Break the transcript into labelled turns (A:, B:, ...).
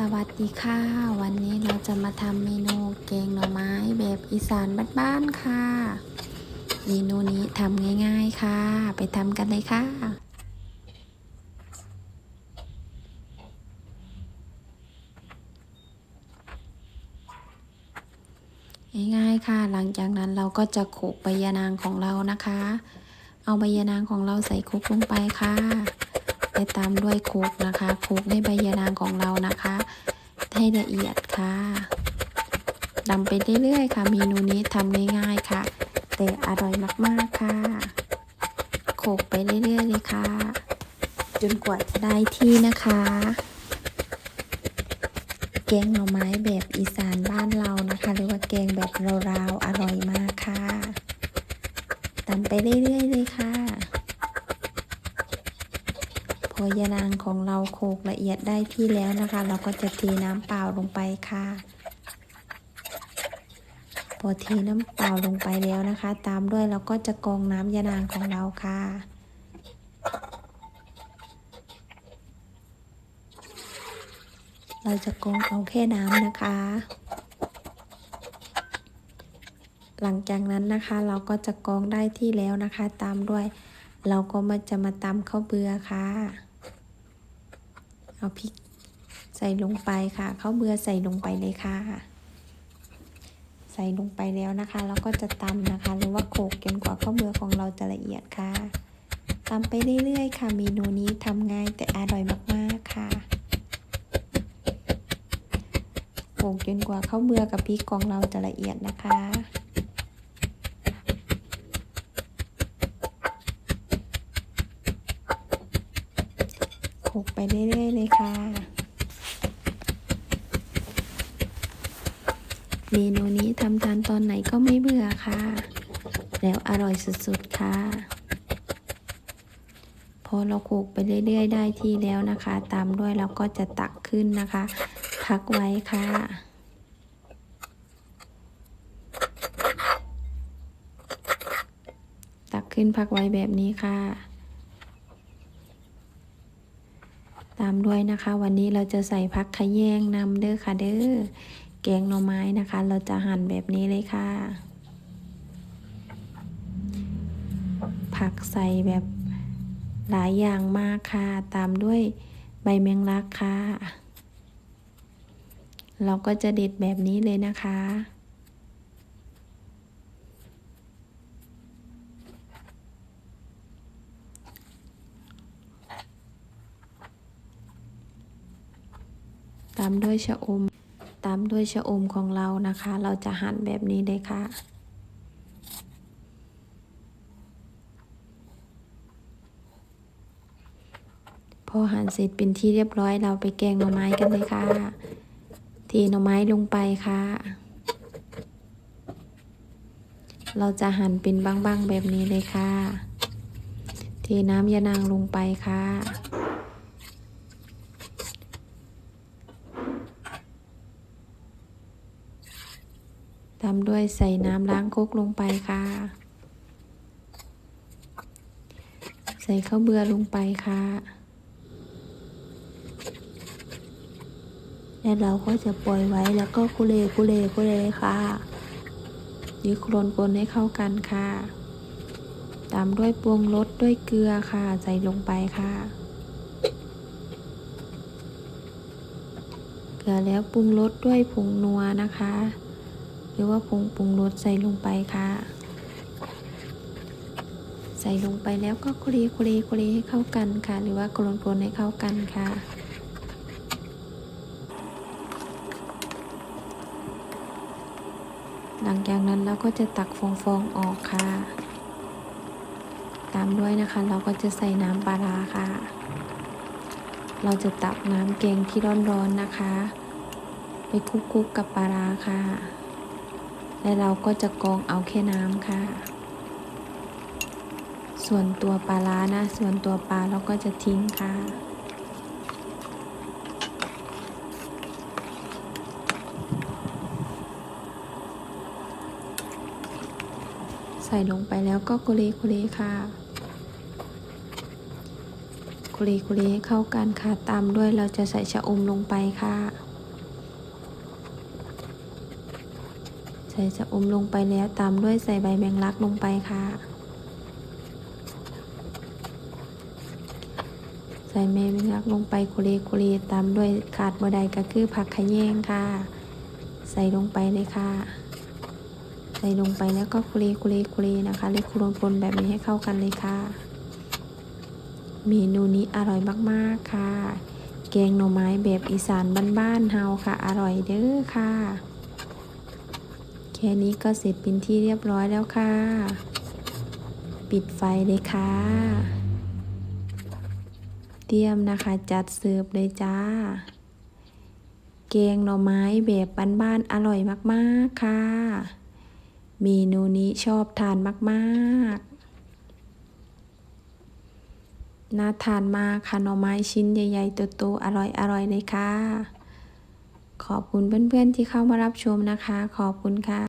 A: สวัสดีค่ะ วันนี้เราจะมาทำเมนูแกงหน่อไม้แบบอีสานบ้านๆค่ะ เมนูนี้ทำง่าย ๆค่ะ ไปทำกันเลยค่ะ ง่ายๆค่ะ หลังจากนั้นเราก็จะโขลกใบยะนางของเรานะคะ เอาใบยะนางของเราใส่คุกลงไปค่ะ ไปตามด้วยโคกนะคะโคกให้ใบยะนางของเรานะคะ ให้ละเอียดค่ะดำไปเรื่อยๆค่ะ เมนูนี้ทำง่ายๆค่ะ แต่อร่อยมากๆค่ะโขกไปเรื่อยๆเลยค่ะ จนกว่าจะได้ที่นะคะ แกงหน่อไม้แบบอีสานบ้านเรานะคะ หรือว่าแกงแบบราวๆอร่อยมากค่ะตำไปเรื่อยๆเลยค่ะ พอยานางของเราโขกละเอียดได้ที่แล้วนะคะ เราก็จะเทน้ำเปล่าลงไปค่ะ พอเทน้ำเปล่าลงไปแล้วนะคะ ตามด้วยเราก็จะกรองน้ำยานางของเราค่ะเราจะกรองเอาแค่น้ำนะคะ หลังจากนั้นนะคะเราก็จะกรองได้ที่แล้วนะคะ ตามด้วย เราก็มาจะมาตำข้าวเบือค่ะ เอาพริกใส่ลงไปค่ะข้าวเบือใส่ลงไปเลยค่ะ ใส่ลงไปแล้วนะคะแล้วก็จะตำนะคะ หรือว่าโขกจนกว่าข้าวเบือของเราจะละเอียดค่ะตำไปเรื่อยๆ ค่ะ เมนูนี้ทำง่ายแต่อร่อยมากๆค่ะโขกจนกว่าข้าวเบือกับพริกของเราจะละเอียดนะคะ กไปเรื่อยๆเลยค่ะ เมนูนี้ทำทานตอนไหนก็ไม่เบื่อค่ะ แล้วอร่อยสุดๆค่ะ พอเราโขกไปเรื่อยๆ ได้ที่แล้วนะคะ ตามด้วยเราก็จะตักขึ้นนะคะ พักไว้ค่ะตักขึ้นพักไว้แบบนี้ค่ะ ตามด้วยนะคะ วันนี้เราจะใส่ผักขะแยงนำเด้อค่ะเด้อแกงหน่อไม้นะคะ เราจะหั่นแบบนี้เลยค่ะ ผักใส่แบบหลายอย่างมากค่ะ ตามด้วยใบแมงลักค่ะ เราก็จะเด็ดแบบนี้เลยนะคะ ตามด้วยชะอม ตามด้วยชะอมของเรานะคะ เราจะหั่นแบบนี้เลยค่ะ พอหั่นเสร็จเป็นที่เรียบร้อยเราไปแกงหน่อไม้กันเลยค่ะเทหน่อไม้ลงไปค่ะ เราจะหั่นเป็นบ้างๆแบบนี้เลยค่ะ เทน้ำยานางลงไปค่ะ ตามด้วยใส่น้ำล้างคกลงไปค่ะ ใส่ข้าวเบือลงไปค่ะ แล้วเราก็จะปล่อยไว้แล้วก็คุเลคุเลคุเลค่ะยีโครนกลนให้เข้ากันค่ะ ตามด้วยปรุงรสด้วยเกลือค่ะ ใส่ลงไปค่ะเกลือแล้วปรุงรสด้วยผงนัวนะคะ หรือว่าผงปรุงรสใส่ลงไปค่ะ ใส่ลงไปแล้วก็คุรีคุรีคุรีให้เข้ากันค่ะ หรือว่ากลนๆให้เข้ากันค่ะหลังจากนั้นเราก็จะตักฟองๆออกค่ะ ตามด้วยนะคะ เราก็จะใส่น้ำปลาร้าค่ะ เราจะตักน้ำแกงที่ร้อนๆนะคะ ไปคลุกๆกับปลาร้าค่ะ และเราก็จะกองเอาแค่น้ำค่ะ ส่วนตัวปลาร้านะ ส่วนตัวปลาเราก็จะทิ้งค่ะใส่ลงไปแล้วก็กุเลกุเลค่ะคคุรีคุรีเข้ากันค่ะตามด้วยเราจะใส่ชะอมลงไปค่ะ ใส่ชะอมลงไปแล้วตามด้วยใส่ใบแมงลักลงไปค่ะ ใส่แมงลักลงไปคุรีคุรีตามด้วยขาดบ่ได้ก็คือผักขะแยงค่ะ ใส่ลงไปเลยค่ะ ใส่ลงไปแล้วก็คุรีคุรีคุรีนะคะเลยครวนคนแบบนี้ให้เข้ากันเลยค่ะ เมนูนี้อร่อยมากๆค่ะแกงหน่อไม้แบบอีสานบ้านๆเฮาค่ะ อร่อยเด้อค่ะ แค่นี้ก็เสร็จเป็นที่เรียบร้อยแล้วค่ะ ปิดไฟเลยค่ะ เตรียมนะคะจัดเสิร์ฟเลยจ้า แกงหน่อไม้แบบบ้านๆอร่อยมากๆค่ะ เมนูนี้ชอบทานมากๆน่าทานมากค่ะหน่อไม้ชิ้นใหญ่ๆโตๆอร่อยๆเลยค่ะ ขอบคุณเพื่อนๆที่เข้ามารับชมนะคะ ขอบคุณค่ะ